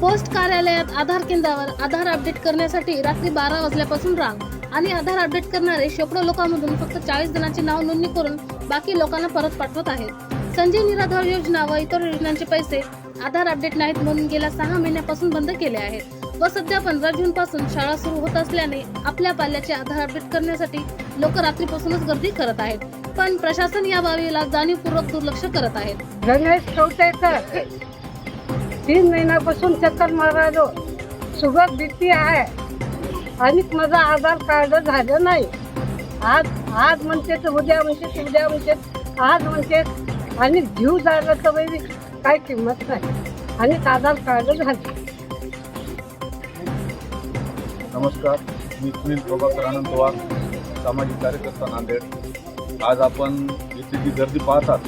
Post कार्यालयात आधार केंद्रावर आधार update करण्यासाठी रात्री बारा वाजल्यापासून रांग. आणि आधार अपडेट करणारे शेकडो लोकांमधून फक्त चाळीस जणांची नाव नोंदणी करून बाकी लोकांना परत पाठवत आहेत. संजय निराधार योजना व इतर योजनांचे पैसे आधार अपडेट नाहीत म्हणून गेल्या सहा महिन्यापासून बंद केले आहेत. व सध्या पंधरा जून पासून शाळा सुरू होत असल्याने आपल्या पाल्याचे आधार अपडेट करण्यासाठी लोक रात्रीपासूनच गर्दी करत आहेत. पण प्रशासन या बाबीला जाणीवपूर्वक दुर्लक्ष करत आहेत. तीन महिन्यापासून चक्कर मारायलो. शुगर बीपी आहे. आणि माझं आधार कार्ड झालं नाही. आज आज म्हणते तर उद्या म्हणते उद्या म्हणते. आज म्हणते आणि जीव झाला तर बाई काय किंमत नाही. आणि आधार कार्ड झालं. नमस्कार मी सुनील प्रभाकर आनंद पवार सामाजिक कार्यकर्ता नांदेड. आज आपण इथे जी गर्दी पाहतात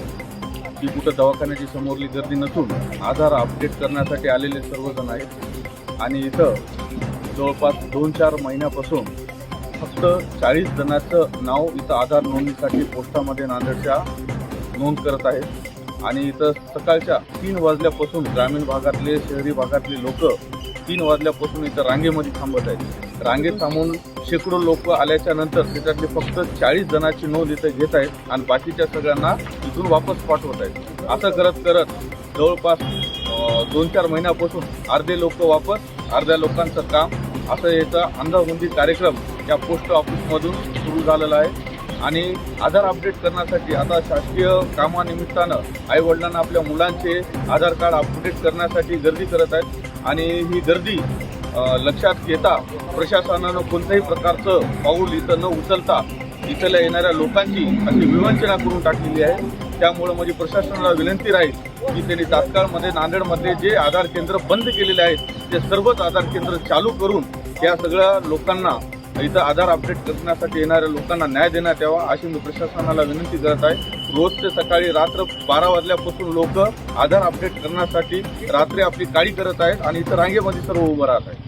ती कुठं दवाखान्याची समोरली गर्दी नसून आधार अपडेट करण्यासाठी आलेले सर्वजण आहेत. आणि इथं जवळपास दोन चार महिन्यापासून फक्त चाळीस जणांचं नाव इथं आधार नोंदणीसाठी पोस्टामध्ये नांदेडच्या नोंद करत आहेत. आणि इथं सकाळच्या तीन वाजल्यापासून ग्रामीण भागातले शहरी भागातले लोक तीन वाजल्यापासून इथं रांगेमध्ये थांबत आहेत. रांगेत थांबून शेकडो लोक आल्याच्यानंतर त्याच्यातले फक्त चाळीस जणांची नोंद इथं घेत आहेत आणि बाकीच्या सगळ्यांना इथून वापस पाठवत आहेत. असं करत करत जवळपास दोन चार महिन्यापासून अर्धे लोक वापस अर्ध्या लोकांचं काम असं याचा अंदाजबंदी कार्यक्रम या पोस्ट ऑफिसमधून सुरू झालेला आहे. आणि आधार अपडेट करण्यासाठी आता शासकीय कामानिमित्तानं आई वडिलांना आपल्या मुलांचे आधार कार्ड अपडेट करण्यासाठी गर्दी करत आहेत. आणि ही गर्दी लक्षात घेता प्रशासनानं कोणत्याही प्रकारचं पाऊल इथं न उचलता इथल्या येणाऱ्या लोकांची अशी विवंचना करून टाकलेली आहे. त्यामुळं म्हणजे प्रशासनाला विनंती राहील की त्यांनी तात्काळमध्ये नांदेडमध्ये जे आधार केंद्र बंद केलेले आहेत ते सर्वच आधार केंद्र चालू करून या सगळ्या लोकांना इथं आधार अपडेट करण्यासाठी येणाऱ्या लोकांना न्याय देण्यात यावा अशी मी प्रशासनाला विनंती करत आहे. रोज ते सकाळी रात्र बारा वाजल्यापासून लोक आधार अपडेट करण्यासाठी रात्री आपली काळी करत आहेत आणि इथं रांगेमध्ये सर्व उभं राहत आहेत.